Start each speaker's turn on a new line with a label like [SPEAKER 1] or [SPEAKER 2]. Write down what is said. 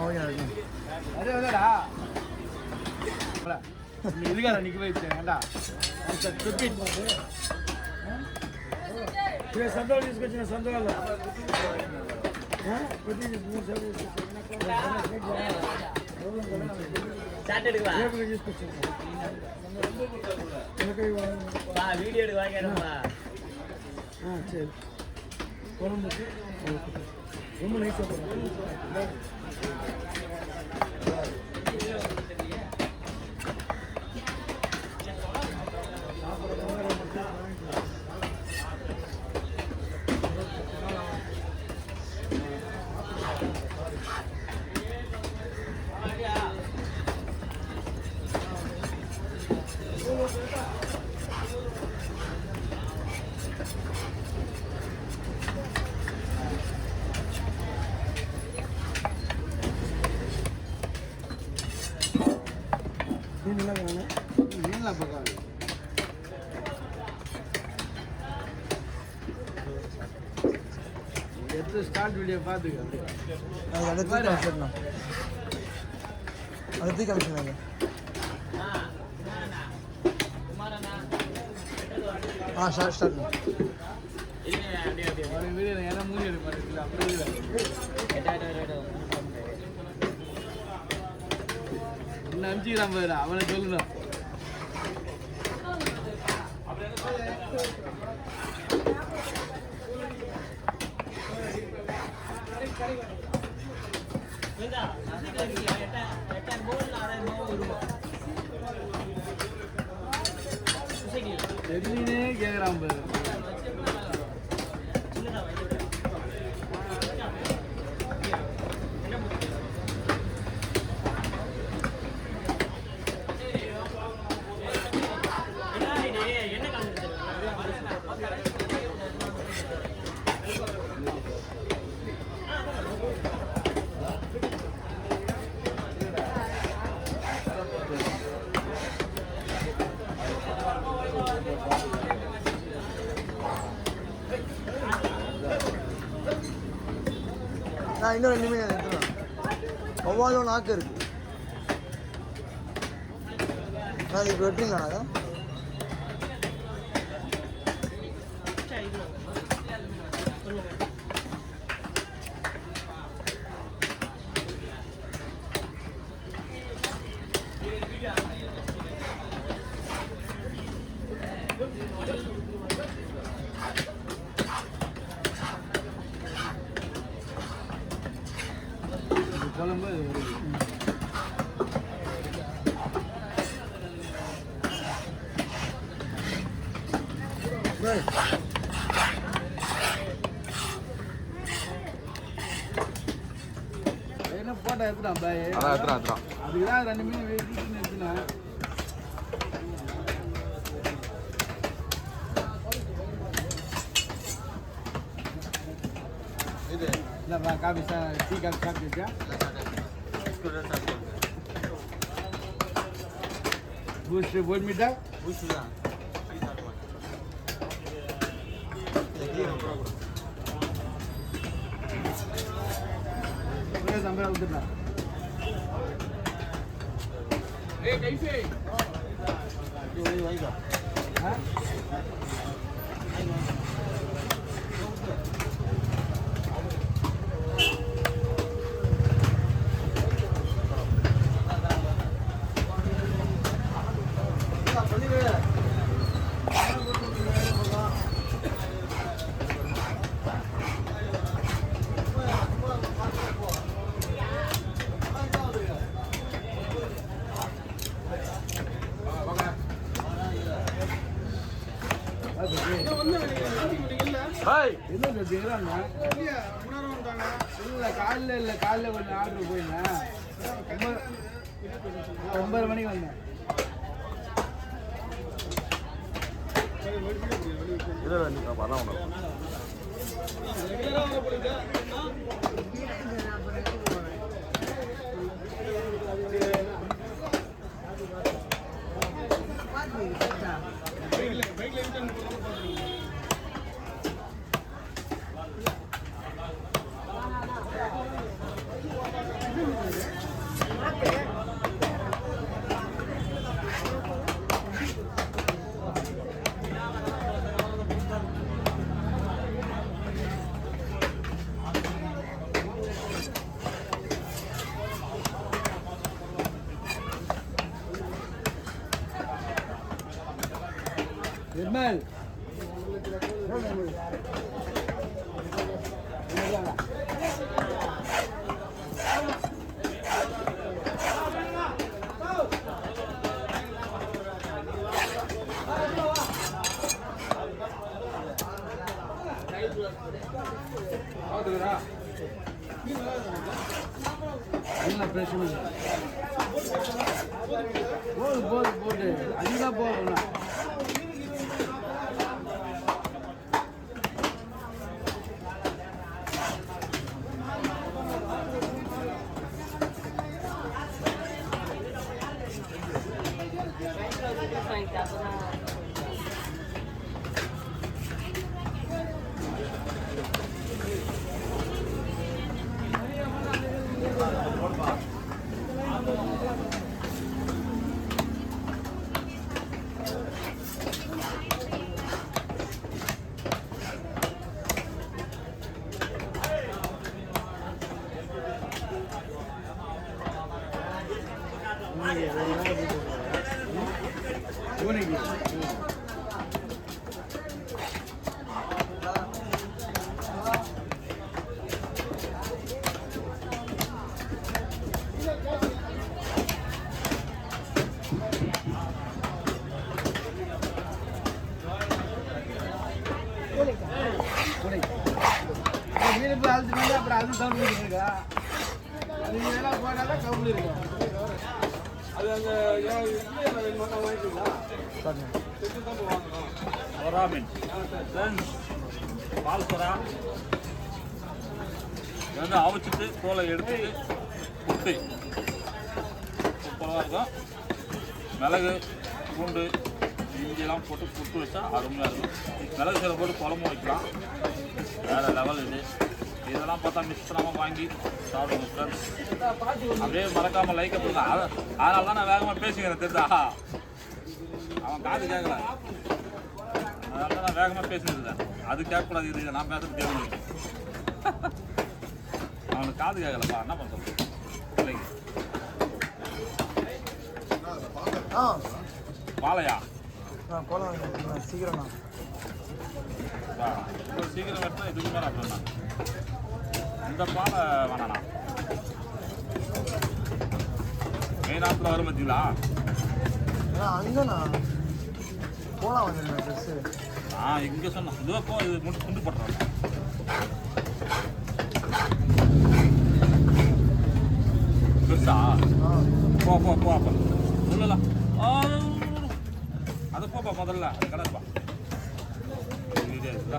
[SPEAKER 1] Okay okay
[SPEAKER 2] அதே வரடா நீ இதுக்கார நிக்க வச்சேன் ஏண்டா
[SPEAKER 1] సంతోషం తీసుకొచ్చిన సంతోషాలు ప్రతి మూడు సార్లు
[SPEAKER 3] சாட் எடுக்குவா
[SPEAKER 1] తీసుకొచ్చాను
[SPEAKER 3] வா வீடியோ எடுக்க வாங்கிறப்பா
[SPEAKER 1] சரி குழம்புக்கு ரொம்ப நைஸாக
[SPEAKER 2] எடுத்து ஸ்டார்ட் வீடியோ பார்த்துக்க
[SPEAKER 1] அது அடுத்து கமிஷன் அடுத்து கமிஷன் ஆ ஸ்டார்ட் ஸ்டார்ட்
[SPEAKER 2] ஒரு வீடியோ ஏன்னா அப்படியே
[SPEAKER 3] எட்டா எட்டா
[SPEAKER 2] பாரு அவனை சொல்லணும்
[SPEAKER 3] எட்டா
[SPEAKER 2] கேட்குறான் பாரு
[SPEAKER 3] என்ன காமிச்சு
[SPEAKER 1] நான் இன்னும் ரெண்டு மீன் எடுத்துறேன் ஒவ்வாலும் நாக்கு இருக்கு. அது இப்போ வெட்டுறீங்களா அதை
[SPEAKER 2] இது குழம்பு இது வருது
[SPEAKER 1] Right.
[SPEAKER 2] போட்டோ எடுத்துட்டான் பாய்
[SPEAKER 4] அதான் எடுத்துறான் எடுத்துறான்
[SPEAKER 2] அதுக்கு தான் ரெண்டு மீன் வெட்டிட்டு எடுத்துனேன்
[SPEAKER 4] இது.
[SPEAKER 2] இல்லைப்பா காஃபி சா டீ காஃபி சாப்பிட்டுச்சா பூஸ்ட் போட் மீட்டா? சம்பளம் கொடுத்துட்டேன் ஏய் கைஃபே ஆ இல்லை காலைல இல்லை காலைல கொஞ்சம் ஆர்டர் போயிருந்தேன் ஒன்பது மணிக்கு வந்தேன்
[SPEAKER 4] இல்லை நீங்கள் பண்ண
[SPEAKER 2] ஆ அதிகமாக போகணும் பூனைக்கு பூனை மீன் போய் அழுத்துட்டு அப்புறம் அது சவுண்ட் இருக்கா அது இதெல்லாம் போட்டால்
[SPEAKER 4] அது
[SPEAKER 5] மீன் பால் வந்து அவிச்சிட்டு கோலை எடுத்து குட்டி சூப்பராக இருக்கும் மிளகு பூண்டு இஞ்சிலாம் போட்டு புட்டு வச்சா அருமையாக இருக்கும் மிளகு சில போட்டு குழம்பு வைக்கலாம் வேறு லெவல் இது இதெல்லாம் பார்த்தா மிஸ் பண்ணாமல் வாங்கி சாப்பிடுங்க ஃப்ரெண்ட்ஸ் அப்படியே மறக்காமல் லைக் பண்ணுங்க அத- அதனால தான் நான் வேகமாக பேசிக்கிறேன் தெரிஞ்சா அவன் காது கேட்கல அதனால தான் நான் வேகமாக பேசினிருந்தேன் அது கேட்கக்கூடாது இது நான் பேசுறது கேட்கணும் அவனுக்கு காது கேட்கலப்பா என்ன பண்ணுறது
[SPEAKER 1] ஆ
[SPEAKER 5] பாலையா. இவ்வளோ சீக்கிரம் எடுத்தா இதுக்கு மேலே அப்படின்னா இந்த பாலை வேணாண்ணா மெயின் ஆற்றுல வரும் பார்த்தீங்களா
[SPEAKER 1] அங்கண்ணா கோலம் வாங்கிருந்தேன் ட்ரெஸ்ஸு
[SPEAKER 5] நான் இங்கே சொன்னேன் இதுவே போ இது முடிச்சு துண்டு போட்டுறேன் பெருசா? போ போ போ அப்போ. சொல்லலாம் அது போப்பா முதல்ல அது கிடப்பா